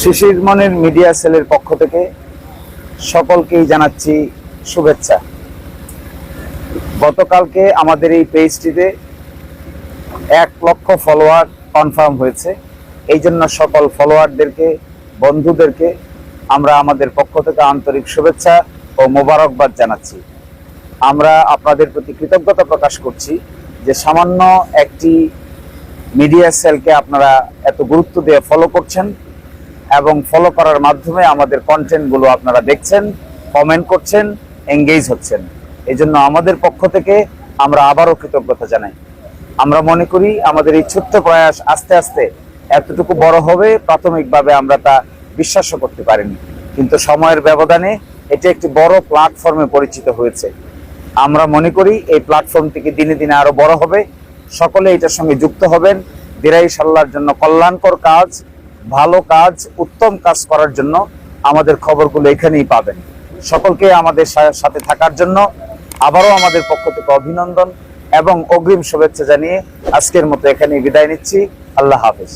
শিশির মনের মিডিয়া সেলের পক্ষ থেকে সকলকেই জানাচ্ছি শুভেচ্ছা। গতকালকে আমাদের এই পেজটিতে এক লক্ষ ফলোয়ার কনফার্ম হয়েছে। এই জন্য সকল ফলোয়ারদেরকে, বন্ধুদেরকে আমরা আমাদের পক্ষ থেকে আন্তরিক শুভেচ্ছা ও মোবারকবাদ জানাচ্ছি। আমরা আপনাদের প্রতি কৃতজ্ঞতা প্রকাশ করছি যে সামান্য একটি মিডিয়া সেলকে আপনারা এত গুরুত্ব দিয়ে ফলো করছেন। এবং ফলো করার মাধ্যমে আমাদের কন্টেন্টগুলো আপনারা দেখছেন কমেন্ট করছেন এঙ্গেজ হচ্ছেন। এই জন্য আমাদের পক্ষ থেকে আমরা আবারও কৃতজ্ঞতা জানাই। আমরা মনে করি আমাদের এই ছোট্ট প্রয়াস আস্তে আস্তে এতটুকু বড় হবে, প্রাথমিকভাবে আমরা তা বিশ্বাসও করতে পারিনি। কিন্তু সময়ের ব্যবধানে এটি একটি বড় প্ল্যাটফর্মে পরিচিত হয়েছে। আমরা মনে করি এই প্ল্যাটফর্মটিকে দিনে দিনে আরও বড় হবে। সকলে এটার সঙ্গে যুক্ত হবেন। দিরাই সাল্লার জন্য কল্যাণকর কাজ ভালো কাজ, উত্তম কাজ করার জন্য আমাদের খবরগুলো এখানেই পাবেন। সকলকে আমাদের সাথে থাকার জন্য আবারও আমাদের পক্ষ থেকে অভিনন্দন এবং অগ্রিম শুভেচ্ছা জানিয়ে আজকের মতো এখানেই বিদায় নিচ্ছি। আল্লাহ হাফেজ।